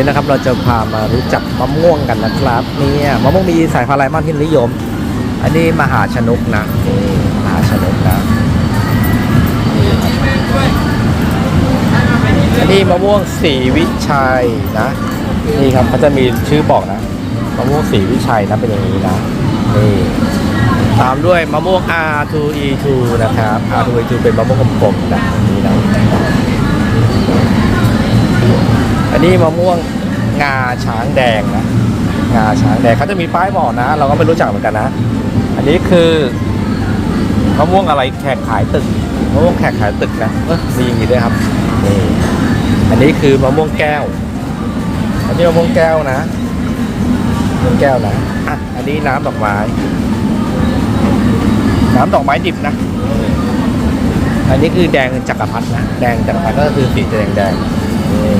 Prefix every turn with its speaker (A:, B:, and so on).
A: นี้นะครับเราจะพามารู้จักมะม่วงกันนะครับเนี่ยมะม่วงมีสายพันธุ์อะไรบ้างที่นิยม อันนี้มหาชนกนะนี่มหาชนกนะนี่ครับอันนี้มะม่วงสีวิชัยนะนี่ครับเขาจะมีชื่อบอกนะมะม่วงสีวิชัยนะเป็นอย่างนี้นะนี่ตามด้วยมะม่วง R2E2 นะครับ R2E2 เป็นมะม่วงกลมๆนะนี่นะ นนี้มะม่วงงาช้างแดงนะงาช้างแดงเขาจะมีป้ายบอกนะ เราก็ไม่รู้จักเหมือนกันนะ อันนี้คือมะม่วงอะไรแขกขายตึกมะม่วงแขกขายตึกนะเออมีอย่างนี้ด้วยครับนี่อันนี้คือมะม่วงแก้ว อันนี้มะม่วงแก้วนะมะม่วงแก้วนะอะอันนี้น้ำดอกไม้ น้ำดอกไม้ดิบนะอันนี้คือแดงจักรพรรดินะแดงจักรพรรดิก็คือสีแดงแดงนี่